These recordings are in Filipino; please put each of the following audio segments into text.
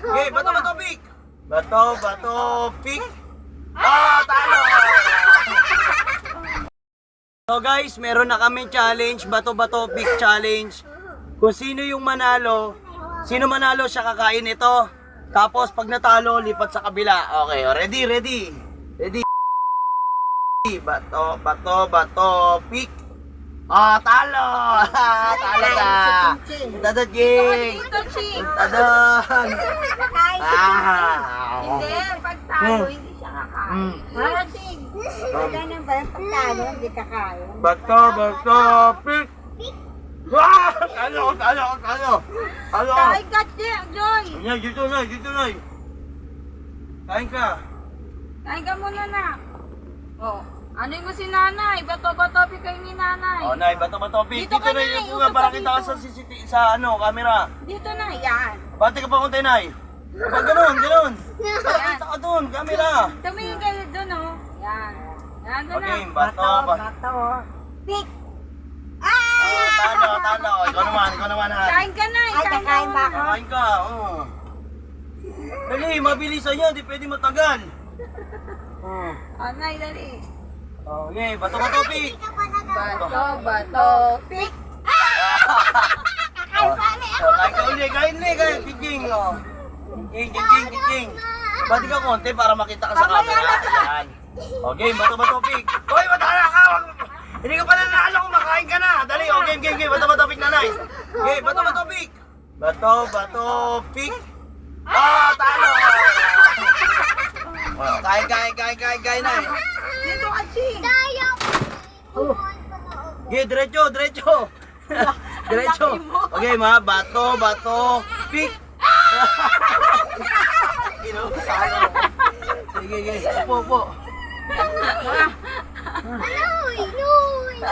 Okay, bato, bato, pick! Bato, bato, pick! Ah, talo! So guys, meron na kami challenge, bato bato pick challenge. Kung sino yung manalo, sino manalo siya kakain ito. Tapos pag natalo, lipat sa kabila. Okay, ready, ready. Ready. Bato, bato, bato, pick. Ah, talo! talo ka! Tado, Jing! Tado! Ah! Hindi, pag talo, hindi siya kakain. Para, Ching. Ganun ba yung pagtalo, hindi kakain? Bato, bato, pick! Ah! Talo, talo, talo! Talo! Kain ka, Joy. Yan, dito na, dito na. Kain ka. Kain ka muna na. Oh, ano yung si nanay? Bato-bato kay ni nanay. Oh, Nay, bato bato pick. Dito Dito, ka, na Nay. yung Usap nga ka para kita ka dito. sa CCTV sa ano, camera. Dito na, yan. Bati ka pa konti, Nay. Pag ganun, ganun. Para kita ka doon, camera. Tumingin kayo doon, oh. Yan. Yan, doon Okay, na. bato, bato. bato. Pick. Oh, Ah! talo, talo. Ikaw naman, ikaw naman ha. Kain ka na, Ay, kakain ba ako? Kain ka, oh. Dali, mabilisan yan, di pwede matagal. Oh. Oh, nay, dali. Oh, okay, bato bato pick. Bato, bato, pick. Oh, oh, kain ka uli, kain uli, kain. Kiking, oh. Kiking, kiking, kiking. Bati ka konti para makita ka sa camera. Ayan. Okay, bato bato pick. Hoy, matala ka. Hindi ka pa nanalo kung makain ka na. Dali, oh, game, game, game. Bato bato pick nanay. Okay, bato bato pick. Bato bato pick. Ah, talo. Oh, kain, kain, kain, kain, kain na. Ka, Ching. Okay, diretso, diretso. diretso. Okay, ma, bato, bato, pick. Inusalo. Sige, sige. Upo, upo. Nanoy! Noy!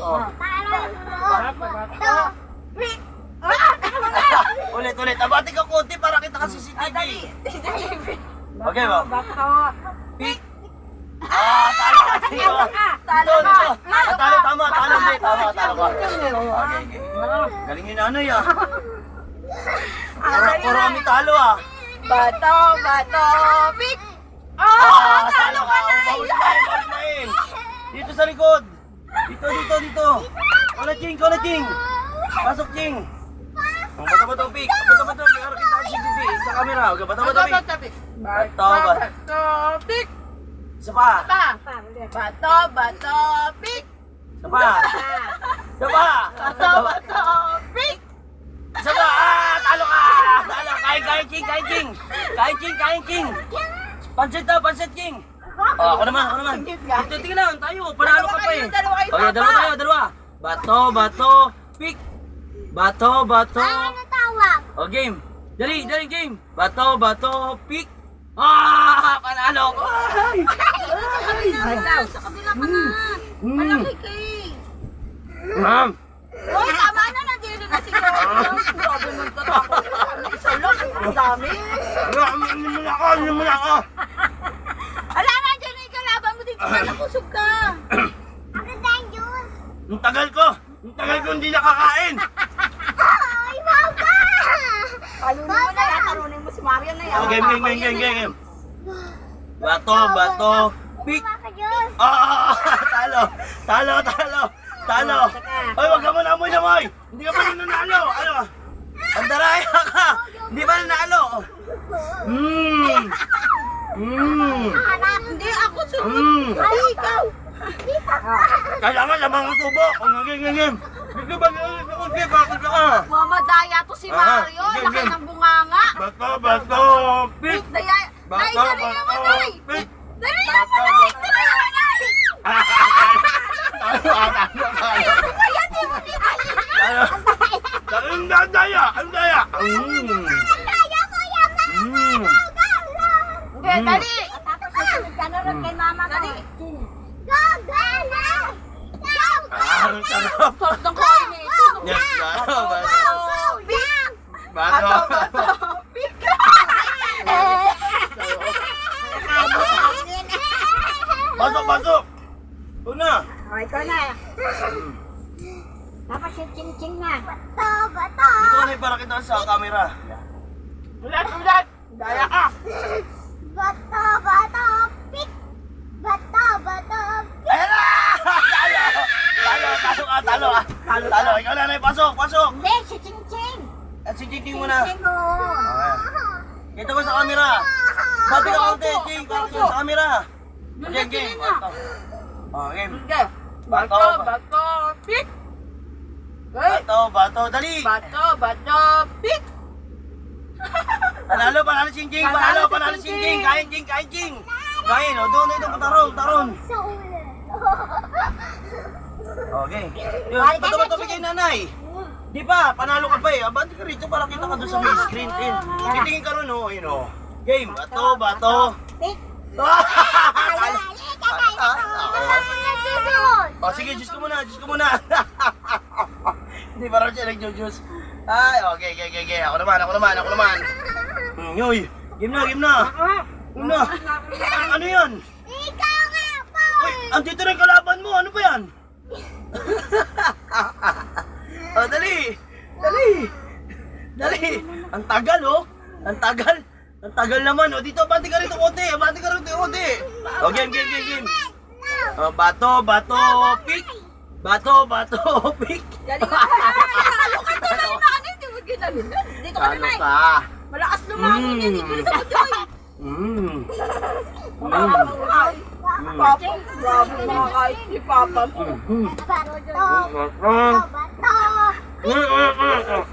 Oh. Bato! Pick! Ulit, ulit. Abati ka konti para kita ka CCTV. Okay, ma. Bato. Pick. Ah, talo ka. Talo ka. Ah, talo, tama, talo, hindi. Tama, talo ka. Okay, okay. Galing yung ah. Puro, puro talo, ah. Bato, bato, pick. Ah, Oh, talo ka na. Bawal na yun. Dito sa likod. Dito, dito, dito. Kola, Ching, kola, Ching. Pasok, Ching. Bato, bato, pick. Bato, bato, pick. Harap kita sa CCTV, sa camera. Bato, bato, pick. Bato, bato. Bato, pick. Isa pa. Bato, bato, pick. Isa pa. Isa pa. Bato, bato, pick. Isa pa. Ah, talo ka. Talo. Kain, kain, Ching, kain, Ching. Kain, Ching, kain, Ching. Pansit daw, pansit, Ching. Oh, ako naman, ako naman. Dito, tingnan lang, tayo. Panalo ka pa eh. Dalawa kayo, Okay, dalawa tayo, dalawa. Bato, bato, pick. Bato, bato. Ano tawag? O, game. Dali, dali, game. Bato, bato, pick. Ah, panalo ko. Ay! Daw, sa kabila ka na. Mm. Malaki ka eh. Ma'am. Uy, tama na, nandito na si Jojo. Grabe man ka tapos. Isa lang, ang dami. Ano mo na ako, ano mo na ako. Ala, nandiyan na yung kalaban mo dito. Nakusog ka. Ako tayong juice! Ang tagal ko. Ang tagal ko hindi nakakain. Ay! Talunin mo na mo si Marian na yan. O, game, game, game, game, game. Bato, bato, pick. Baka juice! Ah, talo, talo, talo, talo. Ay, wag ka muna amoy na moy. Hindi ka pa rin nanalo. Ano? Andaraya ka. Hindi pa nanalo. Mmm. Mmm. Hindi, ako sunod. Mmm. Ay, ikaw. Kailangan lamang ang tubo. Kung ngaging ngaging. Hindi ba Okay, bakit ka? Mamadaya to si Ah, Mario. game, Laki ng bunganga. Bato, bato, pick. Daya. Nay, Bato, dali naman, bato, Nay. pick. Dali naman, Nay. Dali naman, Nay. Ah, Talo, talo, talo. Kaya di mo dinali. Talo. Talo, Ang daya, ang daya. Mmm. Kaya ko yan! Mmm. Hindi, Mm. dali. Tapos susunod ka na rin kay mama ko. Dali. Ang sarap. Sarap ng kain eh. Yes, bato, bato. Bato, bato. Pasok, pasok. Una. O, ikaw na. Tapos yung ching-ching na. Bato, bato! Ka na para kita sa camera. Ulat, ulat! Daya ka! Bato, bato, talo ka, talo. Talo. Ikaw na, Nay. Pasok, pasok. Hindi, si Ching Ching. At si Ching mo na. Ching oh. Kita ko sa camera. Bati ka konti, Ching. Bati ka sa camera. Game, game. Oh, game. Bato, bato! Okay. Bato, bato. Dali! Bato, bato, pik! Panalo, panalo, Ching Ching. Panalo, panalo, Ching Ching. Kain, Ching, kain, Ching. Kain, o. Doon, doon, taron, taron. Sa ulo. Okay. Yun, bato, bato, bigay nanay. Di ba, panalo ka pa eh. Abante ka rito para kita ka doon sa may screen. Eh, titingin ka ron, oh. Yun, oh. Game, bato, bato. Oh, sige, Diyos ko muna, Diyos ko muna. Hindi pa raw siya nag-Diyos. Ay, okay, okay, okay, okay. Ako naman, ako naman, ako naman. Hmm, yoy, game na, game na. Game na. Ano yan? Ikaw nga po. Uy, andito na yung kalaban mo. Ano ba yan? Oh, dali. Dali. Dali. Ang tagal, oh. Ang tagal. Ang tagal naman, oh. Dito, bati ka rito, konti. Bati ka rito, konti. Oh, game, game, game, game. Oh, bato, bato, pick. Bato, bato, pick. Dali ka! Talo ka to na yung ano, hindi mo ginamit. Dito ka na, Nay. ka. Malakas lumangon yan, Mm. ibig sa Joy. Mm. Papa, Papa, grabe mga kahit si Papa mo. Bato. Bato.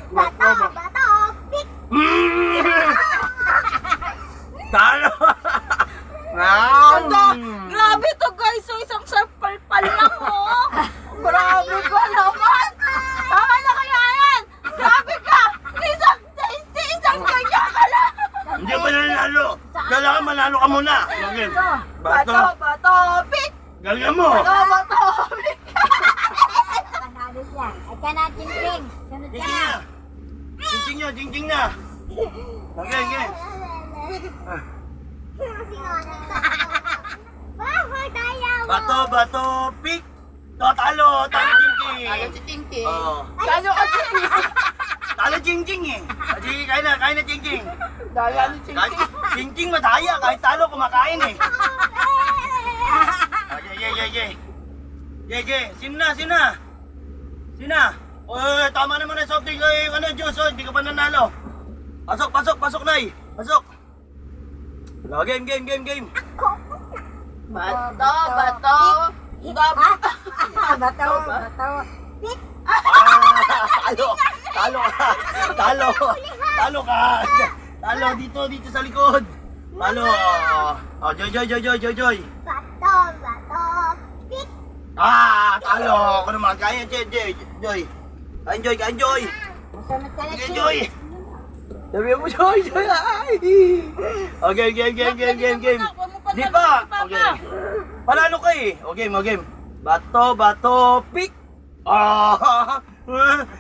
Bato, bato. Mm. Talo. Mm. grabe to guys, so isang sarpalpal lang oh. Grabe ka naman. Tama na kaya yan. Grabe ka. Isang, isang, ganyan ka lang. Hindi pa nanalo. Kailangan manalo ka muna. Bato, Bato. Bato, pik. Galingan mo. Bato, bato, pik. Panalo siya. Ay ka na, Ching. Sunod ka Jingting na. Jingting na, jingting na. Okay, okay. Ah. Bato, bato, pick. To, talo, jingting. Talo si. Oh. Talo ka Talo, jingting eh. Sige, kain na, kain na, jingting. Daya ni Kahit Tinky. jingting madaya, kahit talo, kumakain eh. Okay, okay, okay. Okay, okay. Sino na, sino na? Sino na? Oy, tama naman na soft drink. Oy, ano, Diyos, oh, hindi ka pa nanalo. Pasok, pasok, pasok, Nay. Pasok. Oh, game, game, game, game. Bato, bato. Bato. Bato, bato. Pik. Ah, talo, talo ka, talo, talo ka. Talo, dito, dito sa likod. Talo. Oh, Joy, Joy, Joy, Joy, Joy, Joy. Bato, bato. Ah, talo. Ako naman, kaya, Joy, Joy, Joy. Kain, Joy, kain, Joy. Sige. Joy. Sabi mo, Joy, Joy, ay. Okay, game, game, game, game, game. Di pa. Okay. Panalo ka eh. Okay, mo game. Bato, bato, pick. Ah,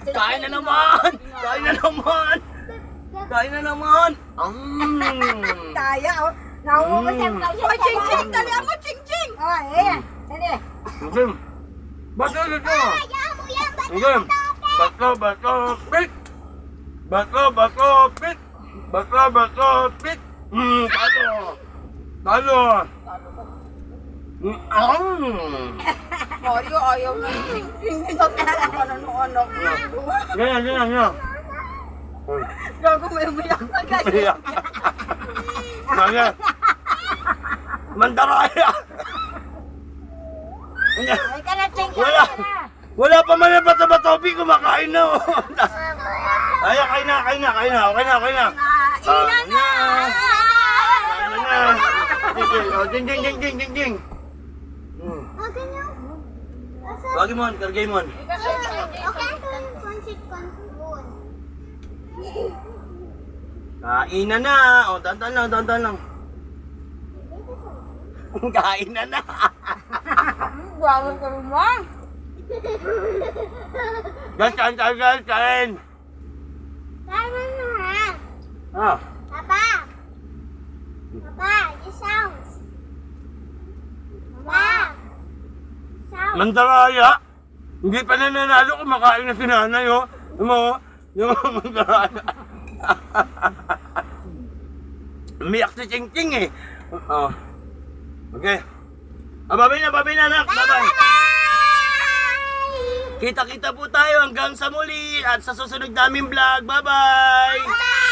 kain na naman. Kain na naman. Kain na naman. Mm. Daya, oh. Nauubo siya. Ching Ching, dalihan mo, Ching Ching. Oh, ayan. Dali. Okay. Bato, bato. Mo yan. Bato. Bato, pick. Bato, bato, pick. Bato, bato, pick. Hmm, talo. Talo. Mm. Mario, ayaw na na nung anak mo. Ganyan, ganyan, ganyan. Gago, may umiyak na guys. Ganyan. Ganyan. Mandaraya. Ay ka na. Wala. Wala pa man yung bato-batopi, kumakain na. oh. Ay, kain na, kain na, kain na, okay na, na. Kain na. Kain na. Sige, oh, Ding, ding, ding, ding, ding, ding. Hmm. Okay niyo. Wagi mo, kargay mo. Okay, concept control. Kain na na. O, dandan lang, dandan lang. Kain na na. Gago ka naman. Guys, kain tayo, guys, kain. Tama na ha. Ah, Papa. Papa, it sounds. Papa. Sound. mandaraya. Hindi pa nananalo, kumakain na si nanay, oh. Yung mga, yung mga mandaraya. Umiyak si Ching Ching eh. Oh. Okay. Ah, babay na, babay na, anak. Babay. Kita-kita po tayo hanggang sa muli at sa susunod naming vlog. Bye-bye! Bye!